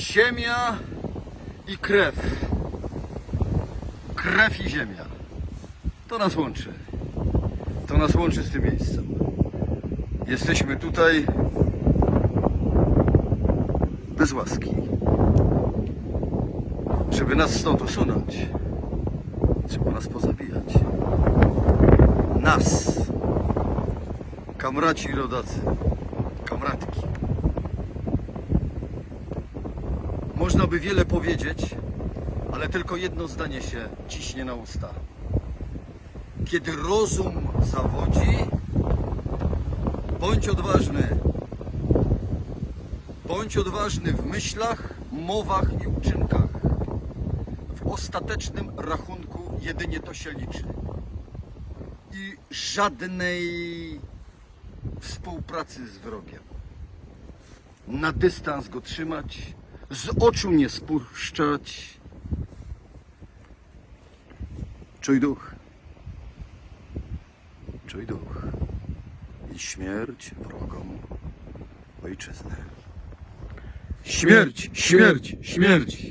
Ziemia i krew. Krew i ziemia. To nas łączy. To nas łączy z tym miejscem. Jesteśmy tutaj bez łaski. Żeby nas stąd usunąć, trzeba nas pozabijać. Nas. Kamraci i rodacy. Kamratki. Można by wiele powiedzieć, ale tylko jedno zdanie się ciśnie na usta. Kiedy rozum zawodzi, bądź odważny. Bądź odważny w myślach, mowach i uczynkach. W ostatecznym rachunku jedynie to się liczy. I żadnej współpracy z wrogiem. Na dystans go trzymać, z oczu nie spuszczać. Czuj duch. Czuj duch. I śmierć wrogom ojczyzny. Śmierć, śmierć, śmierć.